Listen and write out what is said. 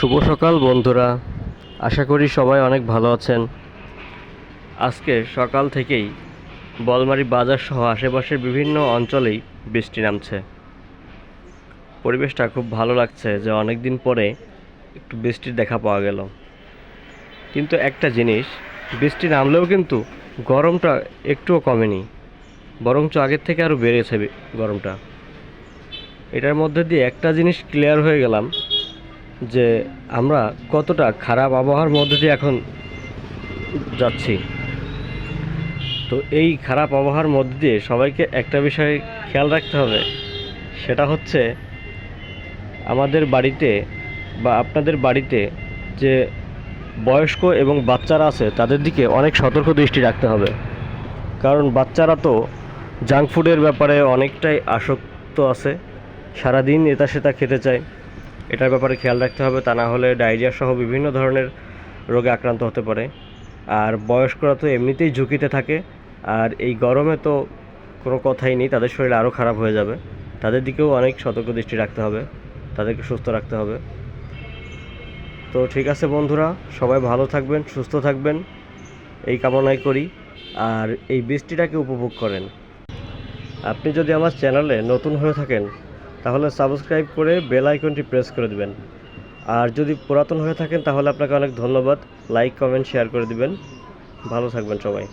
শুভ সকাল, বন্ধুরা। আশা করি সবাই অনেক ভালো আছেন। আজকে সকাল থেকেই বলমারি বাজার সহ আশেপাশের বিভিন্ন অঞ্চলেই বৃষ্টি নামছে। পরিবেশটা খুব ভালো লাগছে যে অনেক দিন পরে একটু বৃষ্টির দেখা পাওয়া গেল। কিন্তু একটা জিনিস, বৃষ্টি নামলেও কিন্তু গরমটা একটুও কমেনি, বরঞ্চ আগের থেকে আরও বেড়েছে গরমটা। এটার মধ্যে দিয়ে একটা জিনিস ক্লিয়ার হয়ে গেলাম যে আমরা কতটা খারাপ আবহাওয়ার মধ্যে দিয়ে এখন যাচ্ছি। তো এই খারাপ আবহাওয়ার মধ্যে দিয়ে সবাইকে একটা বিষয় খেয়াল রাখতে হবে, সেটা হচ্ছে আমাদের বাড়িতে বা আপনাদের বাড়িতে যে বয়স্ক এবং বাচ্চারা আছে, তাদের দিকে অনেক সতর্ক দৃষ্টি রাখতে হবে। কারণ বাচ্চারা তো জাঙ্ক ফুডের ব্যাপারে অনেকটাই আসক্ত আছে, সারাদিন এটা সেটা খেতে চায়। এটার ব্যাপারে খেয়াল রাখতে হবে, তা না হলে ডায়রিয়া সহ বিভিন্ন ধরনের রোগে আক্রান্ত হতে পারে। আর বয়স্করা তো এমনিতেই ঝুঁকিতে থাকে, আর এই গরমে তো কোনো কথাই নেই, তাদের শরীর আরও খারাপ হয়ে যাবে। তাদের দিকেও অনেক সতর্ক দৃষ্টি রাখতে হবে, তাদেরকে সুস্থ রাখতে হবে। তো ঠিক আছে বন্ধুরা, সবাই ভালো থাকবেন, সুস্থ থাকবেন, এই কামনাই করি, আর এই বৃষ্টিটাকে উপভোগ করেন। আপনি যদি আমার চ্যানেলে নতুন হয়ে থাকেন তাহলে সাবস্ক্রাইব করে বেল আইকনটি প্রেস করে দিবেন। আর যদি পুরাতন হয়ে থাকেন তাহলে আপনাকে অনেক ধন্যবাদ। লাইক, কমেন্ট, শেয়ার করে দিবেন। ভালো থাকবেন সবাই।